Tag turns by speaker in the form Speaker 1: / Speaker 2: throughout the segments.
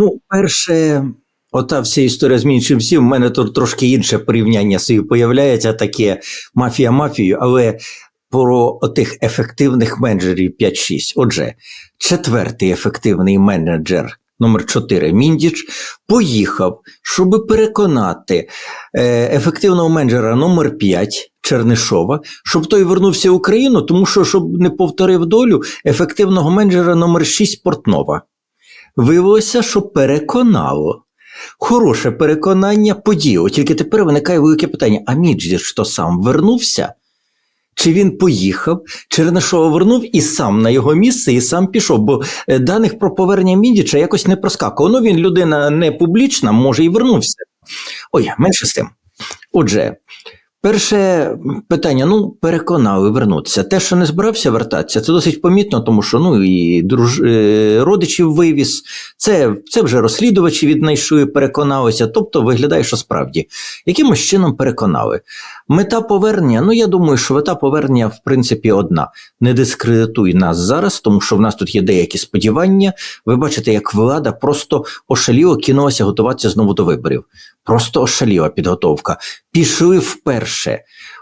Speaker 1: Ну, перше, ота вся історія з мінчим всім, в мене тут трошки інше порівняння собі появляється, таке мафія мафію, але про отих ефективних менеджерів 5-6. Отже, четвертий ефективний менеджер. Номер 4 Міндіч поїхав, щоб переконати е, ефективного менеджера номер 5 Чернишова, щоб той вернувся в Україну, тому що щоб не повторив долю ефективного менеджера номер 6 Портнова. Виявилося, що переконало. Хороше переконання подіяло. Тільки тепер виникає велике питання: а Мідждіш що сам вернувся? Чи він поїхав, Чернишова вернув і сам на його місце, і сам пішов, бо е, даних про повернення Міндіча якось не проскакувало. Ну він людина не публічна, може і вернувся. Ой, менше з тим. Отже, перше питання: ну, переконали вернутися. Те, що не збирався вертатися, це досить помітно, тому що ну і друж... е, родичів вивіз. Це, це вже розслідувачі віднайшли, переконалися. Тобто виглядає, що справді якимось чином переконали. Мета повернення, ну я думаю, що мета повернення в принципі одна. Не дискредитуй нас зараз, тому що в нас тут є деякі сподівання. Ви бачите, як влада просто ошаліло кинулася готуватися знову до виборів. Просто ошаліла підготовка. Пішли вперше.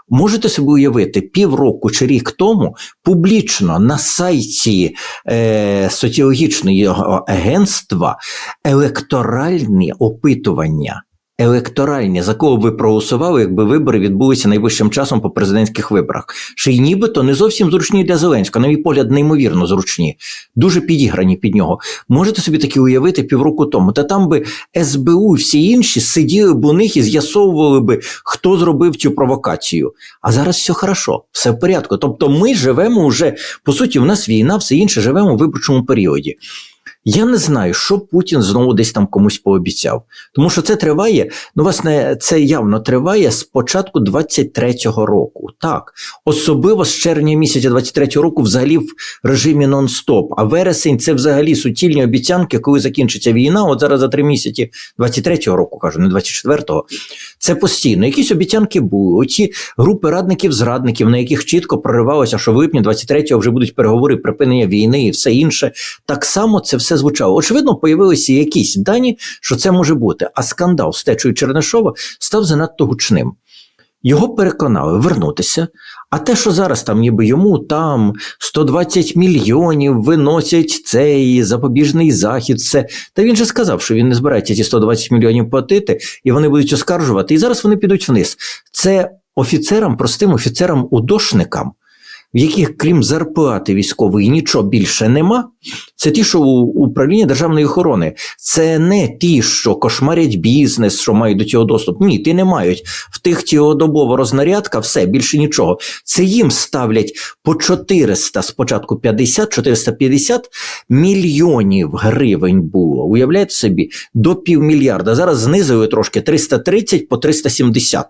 Speaker 1: Можете собі уявити, півроку чи рік тому публічно на сайті е, соціологічного агентства електоральні опитування. Електоральні, за кого ви проголосували, якби вибори відбулися найближчим часом по президентських виборах. Ще й нібито не зовсім зручні для Зеленського, на мій погляд, неймовірно зручні, дуже підіграні під нього. Можете собі такі уявити півроку тому. Та там би СБУ і всі інші сиділи б у них і з'ясовували би, хто зробив цю провокацію. А зараз все хорошо, все в порядку. Тобто ми живемо вже, по суті, у нас війна, все інше живемо в виборчому періоді. Я не знаю, що Путін знову десь там комусь пообіцяв. Тому що це триває, ну, власне, це явно триває з початку 23-го року. Так, особливо з червня місяця 23-го року, взагалі в режимі нон-стоп. А вересень це взагалі суцільні обіцянки, коли закінчиться війна. От зараз за три місяці 23-го року, кажу, не 24-го. Це постійно. Якісь обіцянки були. Оці групи радників-зрадників, на яких чітко проривалося, що в липні 23-го вже будуть переговори припинення війни і все інше. Так само це все звучало. Очевидно, появилися якісь дані, що це може бути. А скандал з течою Чернишова став занадто гучним. Його переконали вернутися. А те, що зараз там, ніби йому там 120 мільйонів виносять цей запобіжний захід, все. Та він же сказав, що він не збирається ці 120 мільйонів платити, і вони будуть оскаржувати. І зараз вони підуть вниз. Це офіцерам, простим офіцерам-удошникам, в яких, крім зарплати військової, нічого більше нема. Це ті, що у управління державної охорони. Це не ті, що кошмарять бізнес, що мають до цього доступ. Ні, ті не мають. В тих цілодобова рознарядка, все, більше нічого. Це їм ставлять по 400, спочатку 50, 450 мільйонів гривень було. Уявляєте собі, до півмільярда. Зараз знизили трошки 330 по 370.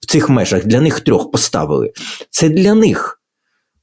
Speaker 1: В цих межах для них трьох поставили. Це для них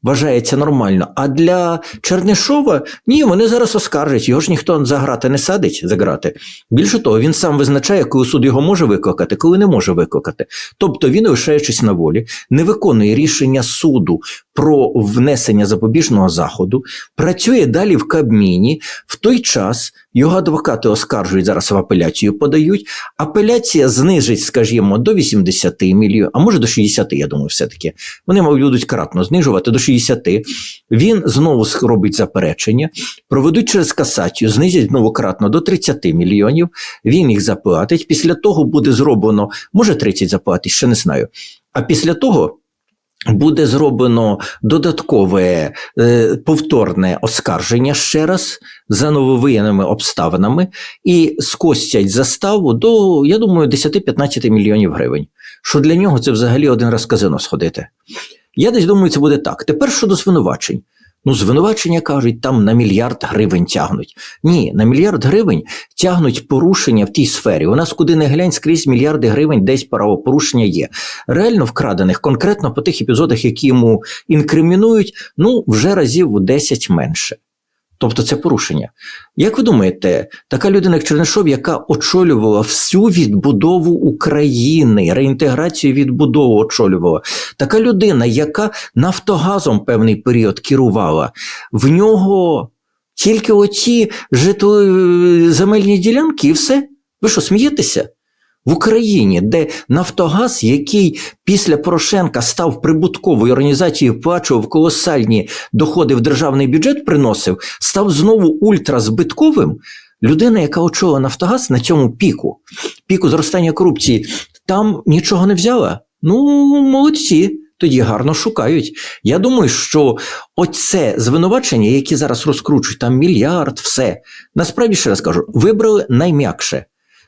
Speaker 1: вважається нормально. А для Чернишова ні, вони зараз оскаржать. Його ж ніхто за грати не садить за грати. Більше того, він сам визначає, коли суд його може викликати, коли не може викликати. Тобто він, лишаючись на волі, не виконує рішення суду про внесення запобіжного заходу, працює далі в Кабміні. В той час його адвокати оскаржують зараз в апеляцію, подають. Апеляція знижить, скажімо, до 80 мільйонів, а може до 60, я думаю, все-таки. Вони, мабуть, будуть кратно знижувати до 60. Він знову робить заперечення, проведуть через касацію, знизять знову кратно до 30 мільйонів. Він їх заплатить. Після того буде зроблено, може 30 заплатить, ще не знаю. А після того. Буде зроблено додаткове е, повторне оскарження ще раз за нововиявленими обставинами і скостять заставу до, я думаю, 10-15 мільйонів гривень. Що для нього це взагалі один раз казино сходити. Я десь думаю, це буде так. Тепер щодо звинувачень. Ну, звинувачення кажуть, там на мільярд гривень тягнуть. Ні, на мільярд гривень тягнуть порушення в тій сфері. У нас куди не глянь, скрізь мільярди гривень десь правопорушення є. Реально вкрадених, конкретно по тих епізодах, які йому інкримінують, ну вже разів у 10 менше. Тобто це порушення. Як ви думаєте, така людина, як Чернишов, яка очолювала всю відбудову України, реінтеграцію відбудову очолювала, така людина, яка Нафтогазом певний період керувала, в нього Тільки оті жито... е, земельні ділянки і все. Ви що, смієтеся? В Україні, де Нафтогаз, який після Порошенка став прибутковою організацією, вплачував колосальні доходи в державний бюджет, приносив, став знову ультразбитковим. Людина, яка очолила Нафтогаз на цьому піку, піку зростання корупції, там нічого не взяла. Ну, молодці, тоді гарно шукають. Я думаю, що оце звинувачення, які зараз розкручують, там мільярд, все. Насправді ще раз кажу, вибрали найм'якше.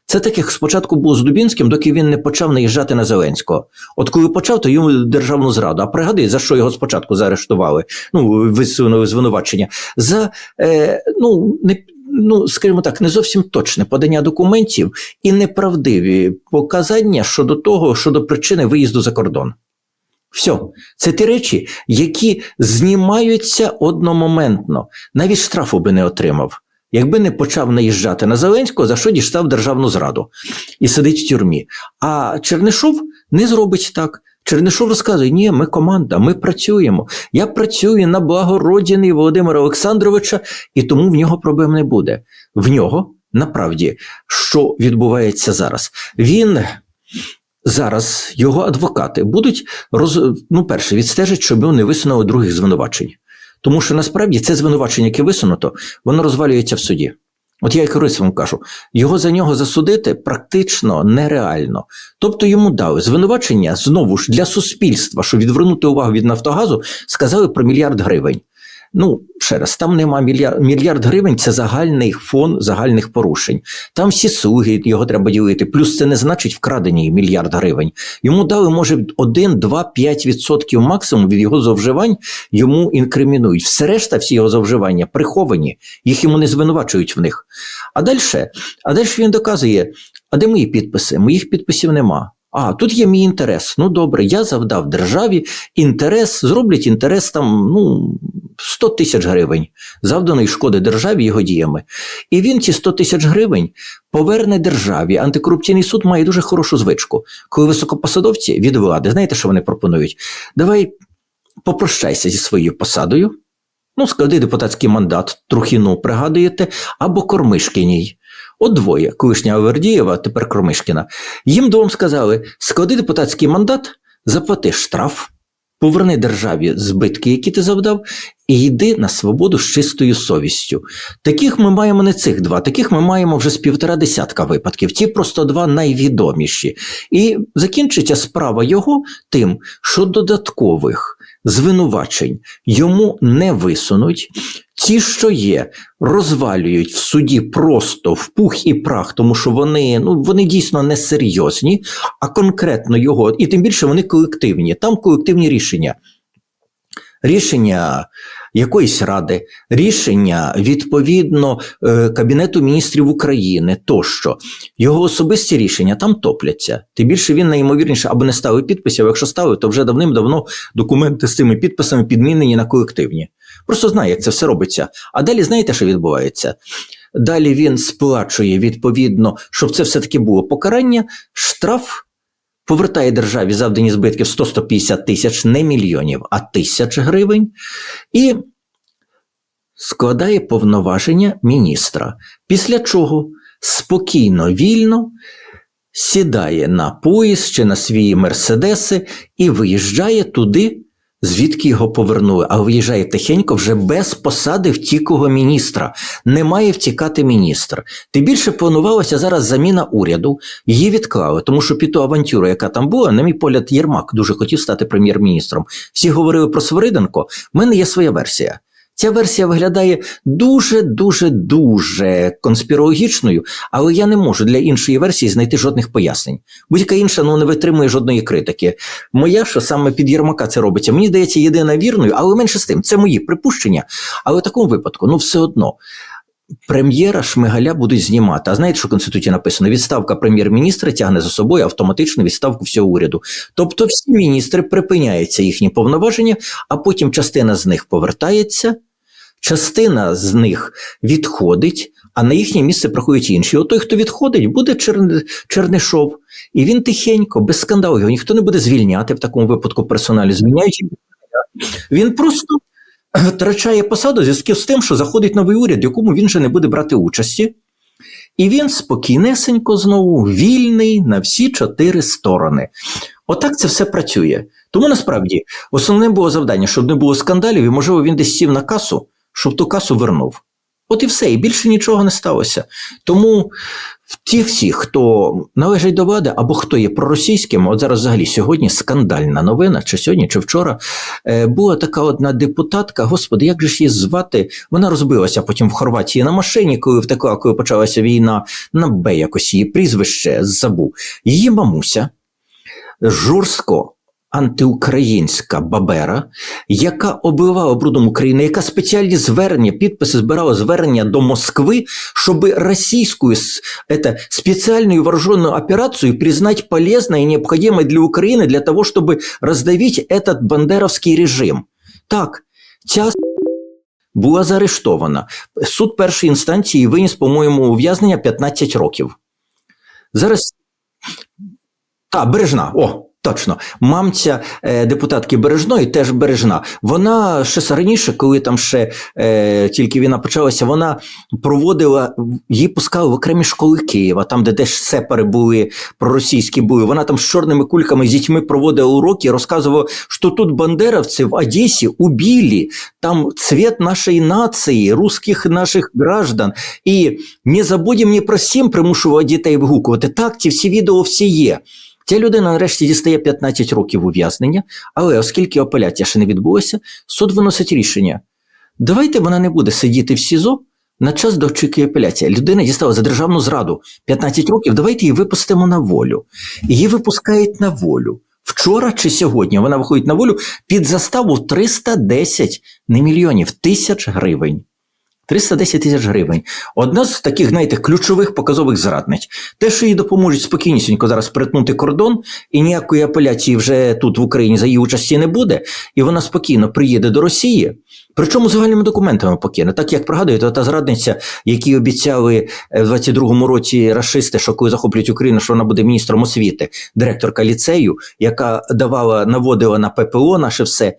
Speaker 1: Це так, як спочатку було з Дубінським, доки він не почав наїжджати на Зеленського. От коли почав, то йому державну зраду. А пригадай, за що його спочатку заарештували? Ну, висунули звинувачення. За е, ну, не. Ну, скажімо так, не зовсім точне подання документів і неправдиві показання щодо того, щодо причини виїзду за кордон. Все, це ті речі, які знімаються одномоментно. Навіть штрафу би не отримав, якби не почав наїжджати на Зеленського, за що дістав державну зраду і сидить в тюрмі. А Чернишов не зробить так. Чернишов розказує: ні, ми команда, ми працюємо. Я працюю на благо родини Володимира Олександровича, і тому в нього проблем не буде. В нього направді, що відбувається зараз? Він зараз його адвокати будуть роз... ну, перше, відстежить, щоб його не висунули других звинувачень. Тому що насправді це звинувачення, яке висунуто, воно розвалюється в суді. От я і користь вам кажу, його за нього засудити практично нереально. Тобто йому дали звинувачення знову ж для суспільства, щоб відвернути увагу від Нафтогазу, сказали про мільярд гривень. Ну, ще раз, там нема мільярд, мільярд гривень це загальний фон загальних порушень. Там всі суги, його треба ділити. Плюс це не значить вкрадені мільярд гривень. Йому дали, може, 1, 2, 5 відсотків максимум від його зловживань йому інкримінують. Все решта, всі його зловживання приховані, їх йому не звинувачують в них. А далі, а далі він доказує: а де мої підписи? Моїх підписів нема. А, тут є мій інтерес. Ну добре, я завдав державі інтерес, зроблять інтерес там, ну, 100 тисяч гривень, завданої шкоди державі його діями. І він ці 100 тисяч гривень поверне державі. Антикорупційний суд має дуже хорошу звичку. Коли високопосадовці від влади, знаєте, що вони пропонують? Давай попрощайся зі своєю посадою. Ну, склади депутатський мандат, Трухіну пригадуєте, або Кормишкіній. От двоє, колишня Авердієва, тепер Кормишкіна. Їм двом сказали: склади депутатський мандат, заплати штраф, поверни державі збитки, які ти завдав, і йди на свободу з чистою совістю. Таких ми маємо не цих два, таких ми маємо вже з півтора десятка випадків. Ті просто два найвідоміші. І закінчиться справа його тим, що додаткових звинувачень йому не висунуть. Ті, що є, розвалюють в суді просто в пух і прах, тому що вони ну вони дійсно не серйозні, а конкретно його, і тим більше вони колективні. Там колективні рішення. Рішення якоїсь ради, рішення відповідно е, Кабінету міністрів України тощо. Його особисті рішення там топляться. Тим більше він найімовірніше або не ставив підписів, якщо ставив, то вже давним-давно документи з цими підписами підмінені на колективні. Просто знає, як це все робиться. А далі знаєте, що відбувається? Далі він сплачує відповідно, щоб це все-таки було покарання, штраф. Повертає державі завдані збитків 100-150 тисяч, не мільйонів, а тисяч гривень, і складає повноваження міністра. Після чого спокійно, вільно сідає на поїзд чи на свої мерседеси і виїжджає туди, звідки його повернули. А виїжджає тихенько вже без посади втікого міністра. Не має втікати міністр. Тим більше планувалася зараз заміна уряду. Її відклали, тому що під ту авантюру, яка там була, на мій погляд, Єрмак дуже хотів стати прем'єр-міністром. Всі говорили про Свириденко. В мене є своя версія. Ця версія виглядає дуже, дуже, дуже конспірологічною, але я не можу для іншої версії знайти жодних пояснень. Будь-яка інша ну, не витримує жодної критики. Моя, що саме під Єрмака це робиться, мені здається, єдина вірною, але менше з тим, це мої припущення. Але в такому випадку, ну все одно. Прем'єра Шмигаля будуть знімати. А знаєте, що в Конституції написано? Відставка прем'єр-міністра тягне за собою автоматичну відставку всього уряду. Тобто всі міністри припиняються їхні повноваження, а потім частина з них повертається, частина з них відходить, а на їхнє місце приходять інші. От той, хто відходить, буде Чер... Чернишов. І він тихенько, без скандалу, його ніхто не буде звільняти в такому випадку персоналі. Звільняючи він просто втрачає посаду в зв'язку з тим, що заходить новий уряд, в якому він вже не буде брати участі. І він спокійнесенько знову вільний на всі чотири сторони. Отак це все працює. Тому насправді основне було завдання, щоб не було скандалів, і можливо він десь сів на касу, щоб ту касу вернув. От і все, і більше нічого не сталося. Тому ті всі, хто належить до влади або хто є проросійським, от зараз взагалі сьогодні скандальна новина, чи сьогодні, чи вчора, е, була така одна депутатка, господи, як же ж її звати? Вона розбилася потім в Хорватії на машині, коли втекла, коли почалася війна, на Б якось її прізвище забув. Її мамуся жорстко антиукраїнська бабера, яка обливала брудом України, яка спеціальні звернення, підписи збирала звернення до Москви, щоб російську с- это, специальную вооруженную операцию признать полезной и необходимой для Украины для того, чтобы раздавить этот бандеровский режим. Так, ця с- була заарештована. Суд першої інстанції виніс, по-моєму, ув'язнення 15 років. Зараз та, Бережна, о, Точно. Мамця е, депутатки Бережної теж Бережна. Вона ще раніше, коли там ще е, тільки війна почалася, вона проводила, її пускали в окремі школи Києва, там, де теж сепари були, проросійські були. Вона там з чорними кульками з дітьми проводила уроки, розказувала, що тут бандеровці в Одесі убили, там цвет нашої нації, русських наших граждан. І не забудемо ні про сім примушувала дітей вигукувати. Так, ці всі відео всі є. Ця людина нарешті дістає 15 років ув'язнення, але оскільки апеляція ще не відбулася, суд виносить рішення. Давайте вона не буде сидіти в СІЗО на час до очікує апеляція. Людина дістала за державну зраду 15 років, давайте її випустимо на волю. Її випускають на волю. Вчора чи сьогодні вона виходить на волю під заставу 310 не мільйонів тисяч гривень. 310 тисяч гривень. Одна з таких, знаєте, ключових показових зрадниць. Те, що їй допоможуть спокійнісінько зараз перетнути кордон, і ніякої апеляції вже тут в Україні за її участі не буде, і вона спокійно приїде до Росії. Причому загальними документами покине. Так як пригадуєте, та зрадниця, які обіцяли е, в 22-му році рашисти, що коли захоплюють Україну, що вона буде міністром освіти, директорка ліцею, яка давала, наводила на ППО наше все.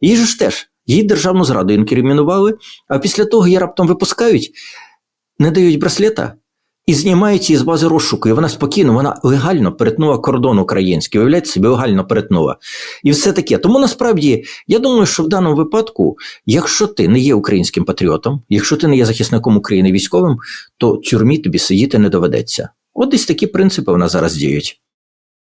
Speaker 1: Її ж теж. Її державну зраду інкримінували, а після того її раптом випускають, не дають браслета і знімають її з бази розшуку. І вона спокійно, вона легально перетнула кордон український. Уявляєте собі, легально перетнула. І все таке. Тому насправді я думаю, що в даному випадку, якщо ти не є українським патріотом, якщо ти не є захисником України військовим, то тюрмі тобі сидіти не доведеться. От десь такі принципи в нас зараз діють.